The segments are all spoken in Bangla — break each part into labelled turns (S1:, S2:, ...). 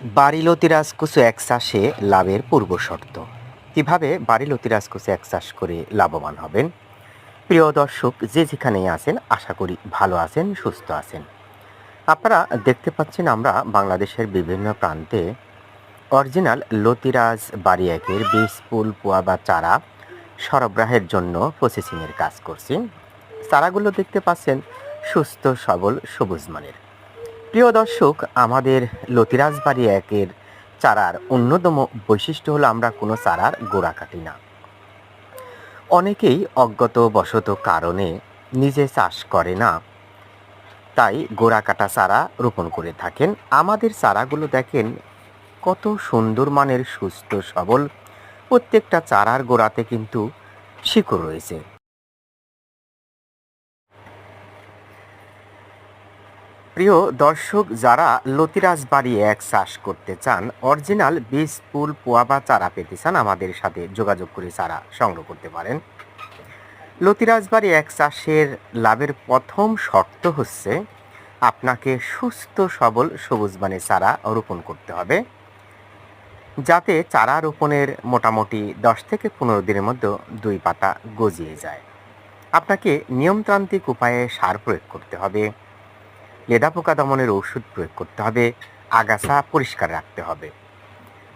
S1: বাড়িলতি রাজকুসু এক চাষে লাভের পূর্ব শর্ত কীভাবে বাড়িলতি রাজকুসু এক চাষ করে লাভবান হবেন? প্রিয় দর্শক, যে যেখানেই আছেন, আশা করি ভালো আছেন, সুস্থ আছেন। আপনারা দেখতে পাচ্ছেন আমরা বাংলাদেশের বিভিন্ন প্রান্তে অরিজিনাল লতিরাজ বাড়ি একের বীজ পোয়া বা চারা সরবরাহের জন্য প্রসেসিংয়ের কাজ করছি চারাগুলো দেখতে পাচ্ছেন সুস্থ, সবল, সবুজ মানের। প্রিয় দর্শক, আমাদের লতিরাজ বাড়ি একের চারার অন্যতম বৈশিষ্ট্য হলো আমরা কোনো চারার গোড়া কাটি না। অনেকেই অজ্ঞত বশত কারণে নিজে চাষ করে না, তাই গোড়া কাটা চারা রোপণ করে থাকেন। আমাদের চারাগুলো দেখেন কত সুন্দর মানের সুস্থ সবল, প্রত্যেকটা চারার গোড়াতে কিন্তু শিকড় রয়েছে। প্রিয় দর্শক, যারা লতিরাজ বাড়ি এক চাষ করতে চান, অরিজিনাল বীজ, ফুল, পোয়া বা চারা পেতে চান, আমাদের সাথে যোগাযোগ করে চারা সংগ্রহ করতে পারেন। লতিরাজ বাড়ি এক চাষের লাভের প্রথম শর্ত হচ্ছে, আপনাকে সুস্থ, সবল, সবুজ বানে চারা রোপণ করতে হবে। যাতে চারা রোপণের মোটামুটি দশ থেকে পনেরো দিনের মধ্যে দুই পাতা গজিয়ে যায়। আপনাকে নিয়মতান্ত্রিক উপায়ে সার প্রয়োগ করতে হবে। লেদা পোকা দমনের ওষুধ প্রয়োগ করতে হবে, আগাছা পরিষ্কার রাখতে হবে।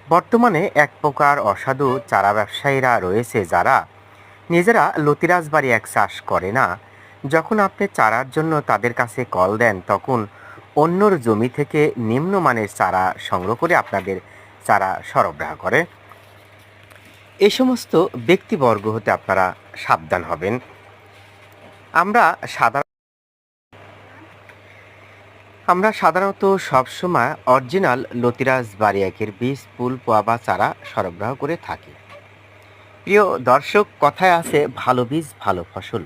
S1: বর্তমানে এক প্রকার অসাধু চারা ব্যবসায়ীরা রয়েছে যারা নিজেরা লতিরাজ বাড়ি এক চাষ করে না। যখন আপনি চারার জন্য তাদের কাছে কল দেন, তখন অন্যর জমি থেকে নিম্নমানের চারা সংগ্রহ করে আপনাদের চারা সরবরাহ করে। এ সমস্ত ব্যক্তিবর্গ হতে আপনারা সাবধান হবেন। আমরা সাধারণ আমরা সাধারণত সবসময় অরিজিনাল লতিরাজ বারিয়াকের বীজ, ফুল পোয়া বা চারা সরবরাহ করে থাকি। প্রিয় দর্শক, কথায় আছে, ভালো বীজ, ভালো ফসল।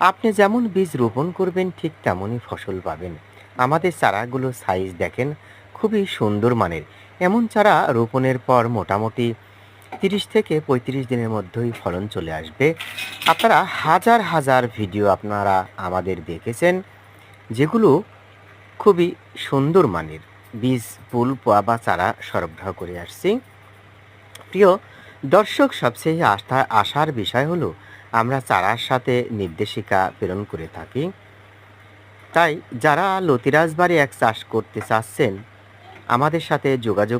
S1: আপনি যেমন বীজ রোপণ করবেন, ঠিক তেমনই ফসল পাবেন। আমাদের চারাগুলো সাইজ দেখেন, খুবই সুন্দর মানের। এমন চারা রোপণের পর মোটামুটি তিরিশ থেকে পঁয়ত্রিশ দিনের মধ্যেই ফলন চলে আসবে। আপনারা হাজার হাজার ভিডিও আপনারা আমাদের দেখেছেন, যেগুলো খুবই সুন্দর মানের বীজ, ফুল, পোয়া বা চারা সরবরাহ করে আসছি। প্রিয় দর্শক, সবচেয়ে আস্থা আসার বিষয় হলো আমরা চারার সাথে নির্দেশিকা প্রেরণ করে থাকি। তাই যারা লতিরাজবাড়ি এক চাষ করতে চাচ্ছেন, আমাদের সাথে যোগাযোগ